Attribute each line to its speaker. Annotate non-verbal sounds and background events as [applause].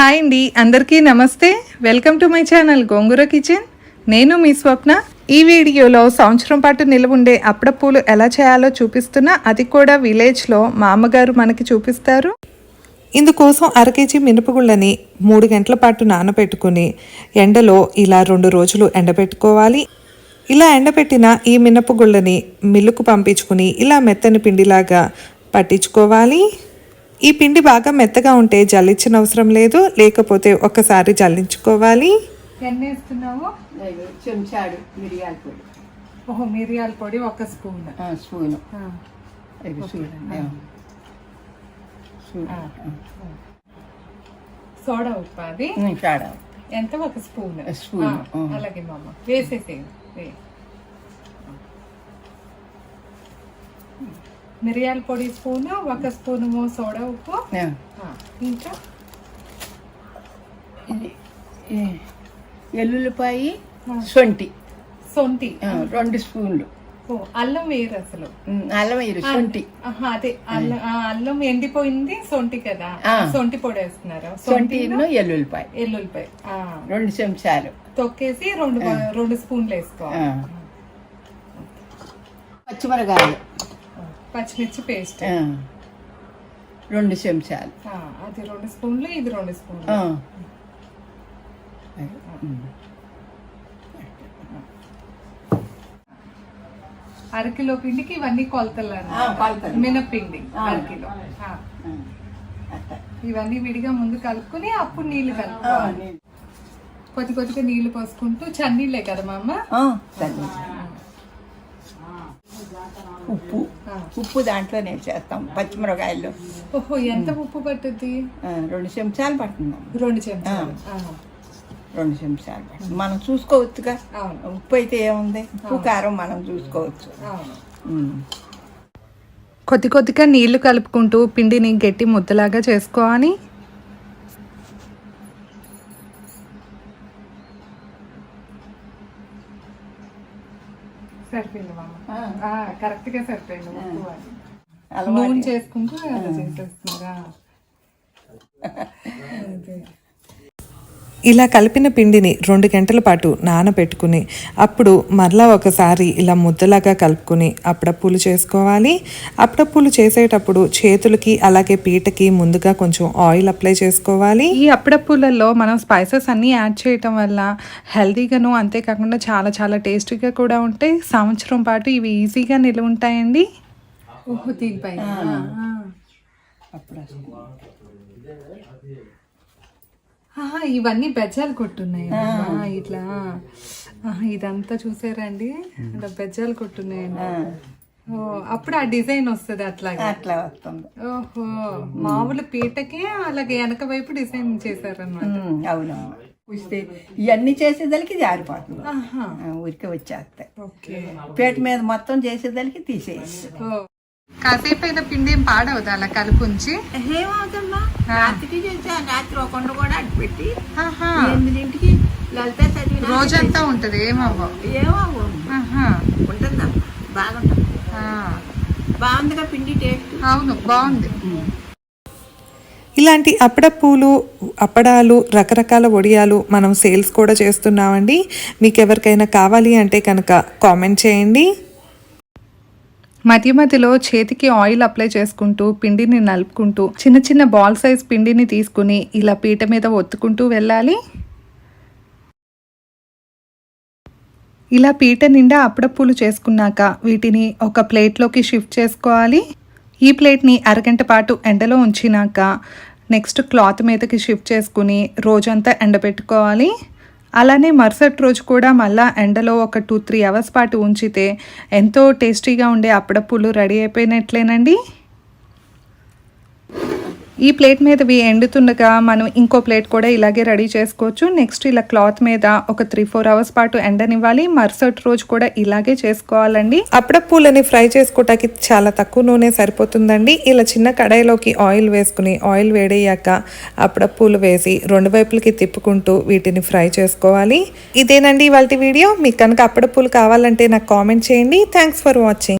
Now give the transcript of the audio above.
Speaker 1: Hi అండి అందరికీ నమస్తే. Welcome to my channel Gongura kitchen నేను మీ స్వప్న. ఈ వీడియోలో సంవత్సరం పాటు నిలవ ఉండే అప్పుడపూలు ఎలా చేయాలో చూపిస్తున్నా అది కూడా విలేజ్లో మా అమ్మగారు మనకి చూపిస్తారు. ఇందుకోసం అర కేజీ మినపగుళ్ళని మూడు గంటల పాటు నానబెట్టుకుని ఎండలో ఇలా రెండు రోజులు ఎండబెట్టుకోవాలి. ఇలా ఎండబెట్టిన ఈ మినపగుళ్ళని మిల్లుకు పంపించుకుని ఇలా మెత్తని పిండిలాగా పట్టించుకోవాలి. ఈ పిండి బాగా మెత్తగా ఉంటే జల్లించిన అవసరం లేదు లేకపోతే ఒక్కసారి జల్లించుకోవాలి. ఎన్ని వేస్తున్నావు
Speaker 2: ఐదు చెంచాడు మిరియాల పొడి.
Speaker 1: ఓహో మిరియాల పొడి ఒక స్పూన్.
Speaker 2: ఆ, స్పూను.
Speaker 1: సోడా ఉప్పు అది? ఎంత? ఒక స్పూన్.
Speaker 2: స్పూన్.
Speaker 1: అలాగే మామ. వేసేసేయి. మిరియాల పొడి స్పూన్ ఒక స్పూన్ సోడా ఉప్పు. ఇంకా?
Speaker 2: ఎల్లుల్లిపాయి సొంటి.
Speaker 1: సొంటి.
Speaker 2: రెండు స్పూన్లు.
Speaker 1: ఓ, అల్లం వేయరు అసలు.
Speaker 2: అల్లం వేరు సొంటి.
Speaker 1: అదే అల్లం అల్లం ఎండిపోయింది సొంటి కదా. సొంటి పొడి వేస్తున్నారు.
Speaker 2: సొంటిను ఎల్లుల్లిపాయ.
Speaker 1: ఎల్లుల్లిపాయ
Speaker 2: రెండు చెంచాలు.
Speaker 1: తొక్కేసి రెండు రెండు స్పూన్లు వేసుకోవాలి.
Speaker 2: పచ్చిమిరకాయలు.
Speaker 1: పచ్చిమిర్చి పేస్ట్.
Speaker 2: రెండు చెంచాలు.
Speaker 1: అది రెండు స్పూన్లు ఇది రెండు స్పూన్లు. అరకిలో పిండికి ఇవన్నీ కొలతలు.
Speaker 2: ఆ.
Speaker 1: అరకిలో. ఇవన్నీ విడిగా ముందు కలుపుకొని అప్పుడు
Speaker 2: నీళ్ళు
Speaker 1: కలుపుకోవాలి. కొద్ది కొద్దిగా నీళ్ళు పోసుకుంటూ చన్నీళ్ళే కదా మా అమ్మ.
Speaker 2: ఉప్పు.
Speaker 1: ఆ.
Speaker 2: ఉప్పు దాంట్లో నేను చేస్తాం పచ్చిమిరకాయలు
Speaker 1: ఓహో ఎంత ఉప్పు పట్టుద్ది?
Speaker 2: ఆ, రెండు చెంచాలు పడుతున్నాం
Speaker 1: రెండు చెంచాలు. ఆ.
Speaker 2: రెండు చెంచాలు పడుతుంది. మనం చూసుకోవచ్చుగా.
Speaker 1: అవును.
Speaker 2: ఉప్పు అయితే ఏముంది? ఉప్పు కారం మనం చూసుకోవచ్చు.
Speaker 1: కొద్ది కొద్దిగా నీళ్ళు కలుపుకుంటూ పిండిని గట్టి ముద్దలాగా చేసుకోవాలి. సరిపోయింది
Speaker 2: ఆ,
Speaker 1: కరెక్ట్గా సరిపోయింది. నూనె చేసుకుంటూ అలా చేసేస్తున్నారా. [laughs] అదే. ఇలా కలిపిన పిండిని రెండు గంటల పాటు నానబెట్టుకుని అప్పుడు మరలా ఒకసారి ఇలా ముద్దలాగా కలుపుకుని అప్పుడప్పులు చేసుకోవాలి. అప్పుడప్పులు చేసేటప్పుడు చేతులకి అలాగే పీటకి ముందుగా కొంచెం ఆయిల్ అప్లై చేసుకోవాలి. ఈ అప్పుడప్పులలో మనం స్పైసెస్ అన్నీ యాడ్ చేయటం వల్ల హెల్తీగాను అంతేకాకుండా చాలా చాలా టేస్టీగా కూడా ఉంటాయి. సంవత్సరం పాటు ఇవి ఈజీగా నిల్వ ఉంటాయండి. ఓహో దీనిపైన
Speaker 2: అప్పుడు
Speaker 1: ఇవన్నీ బెజ్జాలు కొట్టున్నాయి ఇట్లా. ఆహా, ఇదంతా చూసారండి? ఇలా బెజ్జాలు కొట్టున్నాయండి. అప్పుడు ఆ డిజైన్ వస్తుంది అట్లాగే?
Speaker 2: అట్లా వస్తుంది.
Speaker 1: ఓహో మామూలు పీటకే అలాగే వెనక వైపు డిజైన్ చేశారన్నమాట.
Speaker 2: ఉమ్, అవునమ్మా చూస్తే ఇవన్నీ చేసేదానికి జారిపోతుంది
Speaker 1: ఆహా.
Speaker 2: ఆ, ఊరికే వచ్చేస్తాయి.
Speaker 1: ఓకే.
Speaker 2: పేట మీద మొత్తం చేసేదానికి తీసేసి
Speaker 1: ఓ. కాసేపు అయిన పిండి ఏం పాడవద్దు అలా కలుపు ఉంచి
Speaker 2: ఏమవుతుందా రాత్రికి చేసా రాత్రి ఒక కొండ పెట్టి ఎనిమిదింటికి లలిత
Speaker 1: రోజంతా ఉంటది ఏమవ్వ?
Speaker 2: ఉంటుందా? బాగుంటుంది. బాగుందిగా పిండి టేస్ట్?
Speaker 1: అవును బాగుంది.
Speaker 3: ఇలాంటి అప్పడపూలు అప్పడాలు రకరకాల వడియాలు మనం సేల్స్ కూడా చేస్తున్నామండి. మీకు ఎవరికైనా కావాలి అంటే కనుక కామెంట్ చేయండి.
Speaker 1: మధ్య మధ్యలో చేతికి ఆయిల్ అప్లై చేసుకుంటూ పిండిని నలుపుకుంటూ చిన్న చిన్న బాల్ సైజ్ పిండిని తీసుకుని ఇలా పీట మీద ఒత్తుకుంటూ వెళ్ళాలి. ఇలా పీట నిండా అప్పుడప్పులు చేసుకున్నాక వీటిని ఒక ప్లేట్లోకి షిఫ్ట్ చేసుకోవాలి. ఈ ప్లేట్ని అరగంట పాటు ఎండలో ఉంచినాక నెక్స్ట్ క్లాత్ మీదకి షిఫ్ట్ చేసుకుని రోజంతా ఎండబెట్టుకోవాలి. అలానే మరుసటి రోజు కూడా మళ్ళా ఎండలో ఒక టూ త్రీ అవర్స్ పాటు ఉంచితే ఎంతో టేస్టీగా ఉండే అప్పుడప్పులు రెడీ అయిపోయినట్లేనండి. ఈ ప్లేట్ మీదవి ఎండుతుండగా మనం ఇంకో ప్లేట్ కూడా ఇలాగే రెడీ చేసుకోవచ్చు. నెక్స్ట్ ఇలా క్లాత్ మీద ఒక త్రీ ఫోర్ అవర్స్ పాటు ఎండనివ్వాలి. మరుసటి రోజు కూడా ఇలాగే చేసుకోవాలండి.
Speaker 3: అప్పడపూలని ఫ్రై చేసుకోవటానికి చాలా తక్కువ నూనె సరిపోతుందండి. ఇలా చిన్న కడాయిలోకి ఆయిల్ వేసుకుని ఆయిల్ వేడయ్యాక అప్పుడప్పులు వేసి రెండు వైపులకి తిప్పుకుంటూ వీటిని ఫ్రై చేసుకోవాలి. ఇదేనండి ఇవాళ వీడియో. మీకు కనుక అప్పడపూలు కావాలంటే నాకు కామెంట్ చేయండి. Thanks for watching